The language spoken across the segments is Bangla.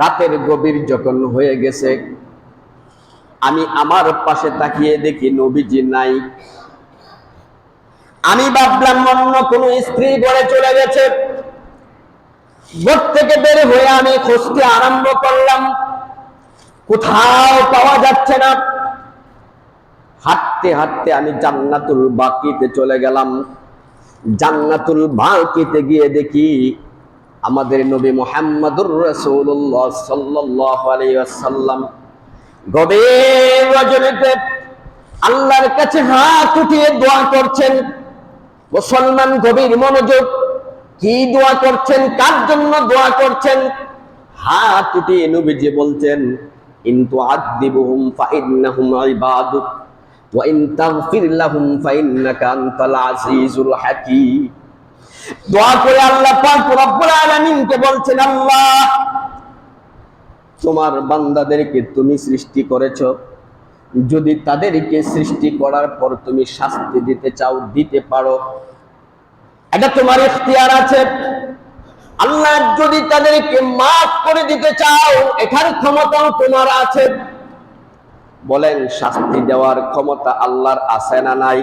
রাতের গভীর যখন হয়ে গেছে, আমি আমার পাশে তাকিয়ে দেখি নবীজি নাই। আমি ভাবলাম, অন্য কোনো স্ত্রী ঘরে চলে গেছে। ঘর থেকে বের হয়ে আমি খুঁজতে আরম্ভ করলাম, কোথাও পাওয়া যাচ্ছে না। হাঁটতে হাঁটতে আমি জান্নাতুল বাকিতে চলে গেলাম। জান্নাতুল বাকিতে গিয়ে দেখি আমাদের নবী মোহাম্মদুর আলাইহি ওয়াসাল্লাম গভীর রজনীতে আল্লাহর কাছে হাত উঠিয়ে দোয়া করছেন। মুসলমান গভীর মনোযোগ কি দোয়া করছেন? কার জন্য দোয়া করছেন? হাত উঠিয়ে নবীজি বলছেন ইন্তু আদিবুহুম ফাইন্নাহুম ইবাদুক, ওয়া ইন তাগফির লাহুম ফাইন্নাকা আনতাল আজিজুল হাকীম। দোয়া করে আল্লাহ পাক রব্বুল আলামিনকে বলছেন, আল্লাহ, তোমার বান্দাদেরকে তুমি সৃষ্টি করেছ। যদি তাদেরকে সৃষ্টি করার পর তুমি শাস্তি দিতে চাও, দিতে পারো। এটা তোমার ইখতিয়ার আছে। আল্লাহ যদি তাদেরকে মাফ করে দিতে চাও এখানে ক্ষমতাও তোমার আছে। বলেন, শাস্তি দেওয়ার ক্ষমতা আল্লাহর আছে না নাই?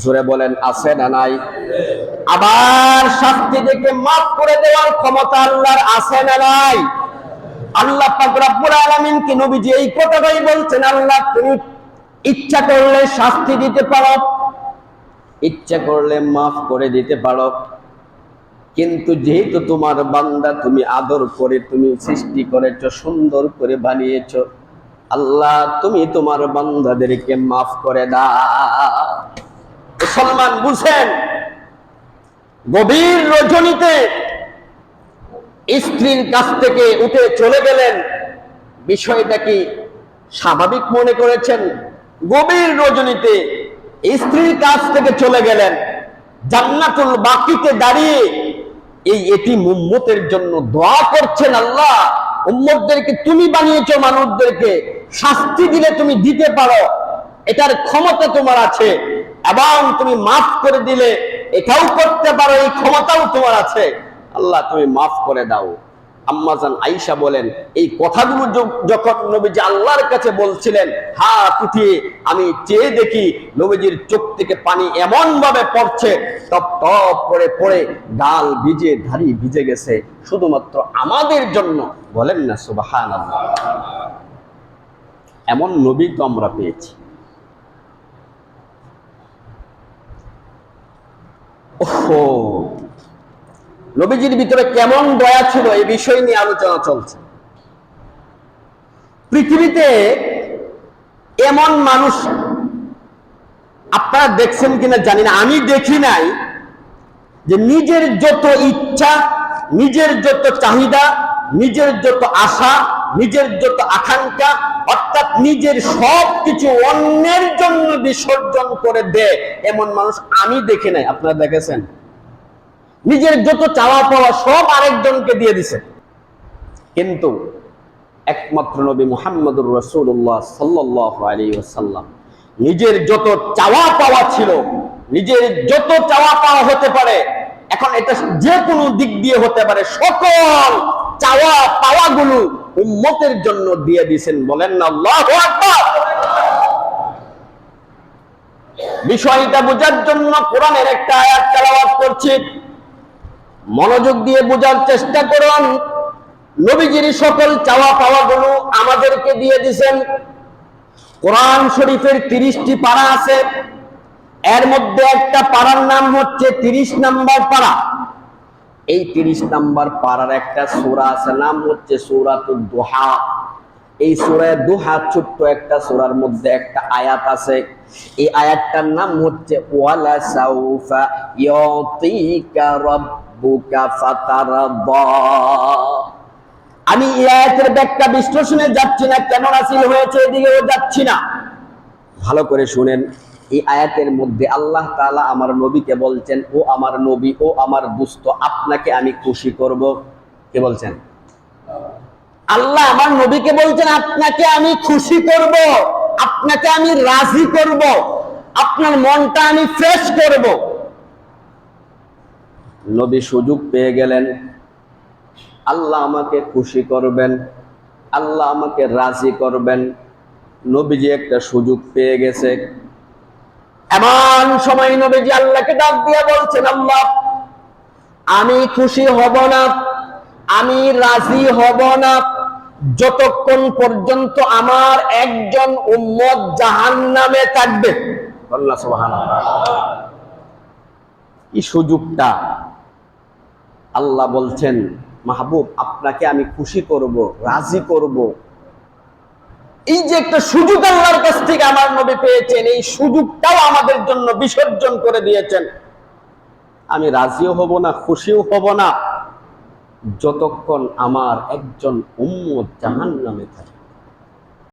জোরে বলেন, আছে না নাই? আবার শাস্তি থেকে মাফ করে দেওয়ার ক্ষমতা আল্লাহর আছে না নাই? আল্লাহ পাক রব্বুল আলামিন কি নবীজি এই কথাটাই বলছেন, আল্লাহ তুমি ইচ্ছা করলে শাস্তি দিতে পারো, ইচ্ছা করলে মাফ করে দিতে পারো, কিন্তু যেহেতু তোমার বান্দা তুমি আদর করে, তুমি সৃষ্টি করেছ, সুন্দর করে বানিয়েছো, আল্লাহ তুমি তোমার বান্দাদেরকে মাফ করে দাও। মুসলমান বুঝেন গভীর রজনীতে স্ত্রীর কাছ থেকে উঠে চলে গেলেন। বিষয়টা কি স্বাভাবিক মনে করেছেন? গভীর রজনীতে স্ত্রীর কাছ থেকে চলে গেলেন। জান্নাতুল বাকিতে দাঁড়িয়ে এই এটি মুম্মতের জন্য দোয়া করছেন আল্লাহ। উম্মতদেরকে তুমি বানিয়েছো, মানুষদেরকে শাস্তি দিলে তুমি দিতে পারো। এটার ক্ষমতা তোমার আছে। এবং তুমি মাফ করে দিলে, এটাও করতে পারো, এই ক্ষমতাও তোমার আছে। আল্লাহ, তুমি মাফ করে দাও। আম্মাজান আইসা বলেন, এই কথাগুলো যখন নবীজি আল্লাহর কাছে বলছিলেন আমি চেয়ে দেখি নবীজির চোখ থেকে পানি এমন ভাবে পড়ছে, টপ টপ করে পড়ে ভিজে ধারি ভিজে গেছে। শুধুমাত্র আমাদের জন্য বলেন না সুবাহান এমন নবী তো আমরা পেয়েছি। নবীজির ভিতরে কেমন দয়া ছিল এই বিষয় নিয়ে আলোচনা চলছে। পৃথিবীতে এমন মানুষ আপনারা দেখছেন কিনা জানি না, আমি দেখি নাই যে নিজের যত ইচ্ছা, নিজের যত চাহিদা, নিজের যত আশা, নিজের যত আকাঙ্ক্ষা, অর্থাৎ নিজের সব কিছু অন্যের জন্য বিসর্জন করে দেয়। এমন মানুষ আমি দেখি নাই, আপনারা দেখেছেন? নিজের যত চাওয়া পাওয়া সব আরেকজনকে দিয়ে দিছে। কিন্তু একমাত্র নবী মুহাম্মদুর রসুল্লাহ ওসাল্লাম নিজের যত চাওয়া পাওয়া ছিল, নিজের যত চাওয়া পাওয়া হতে পারে, এখন এটা যে কোনো দিক দিয়ে হতে পারে, সকল চাওয়া পাওয়াগুলো উম্মতের জন্য দিয়ে দিয়েছেন বলেন না আল্লাহু বিষয়টা বোঝার জন্য কোরআনের একটা আয়াত করছি। মনোযোগ দিয়ে বোঝার চেষ্টা করুন। নবীজির সকল চাওয়া পাওয়া গুলো আমাদেরকে দিয়ে দিছেন। কোরআন শরীফের তিরিশটি পাড়া আছে। এর মধ্যে একটা পাড়ার নাম হচ্ছে তিরিশ নাম্বার পাড়া এই তিরিশ নাম্বার পাড়ার একটা সোরা আছে, নাম হচ্ছে সূরাতুদ দুহা। এই সূরায় দুহা ছোট্ট একটা সূরার মধ্যে একটা আয়াত আছে। এই আয়াতটার নাম হচ্ছে, ওয়ালা সাউফা ইউতিকা আমি এই আয়াতের ব্যাখ্যা বিশ্লেষণে যাচ্ছি না, কেন নাসিল হয়েছে এদিকেও যাচ্ছি না। ভালো করে শুনেন, এই আয়াতের মধ্যে আল্লাহ তালা আমার নবীকে বলছেন, ও আমার নবী, ও আমার দুস্থ আপনাকে আমি খুশি করব। কে বলছেন? আল্লাহ আমার নবীকে বলছেন, আপনাকে আমি খুশি করব, আপনাকে আমি রাজি করব, আপনার মনটা আমি ফ্রেশ করব। নবী সুযোগ পেয়ে গেলেন। আল্লাহ আমাকে খুশি করবেন, আল্লাহ আমাকে রাজি করবেন। নবীজি একটা সুযোগ পেয়ে গেছে। এমন সময় নবীজি আল্লাহকে ডাক দিয়ে বলছেন, আল্লাহ, আমি খুশি হব না, আমি রাজি হব না। যতক্ষণ পর্যন্ত আমার একজন উম্মত জাহান নামে থাকবে। এই সুযোগটা? আল্লাহ বলছেন, মাহবুব, আপনাকে আমি খুশি করব, রাজি করব। এই যে একটা সুযোগ আল্লাহর কাছ থেকে আমার নবী পেয়েছেন, এই সুযোগটাও আমাদের জন্য বিসর্জন করে দিয়েছেন। আমি রাজিও হব না, খুশিও হব না। যতক্ষণ আমার একজন উম্মত জাহান নামে থাকে।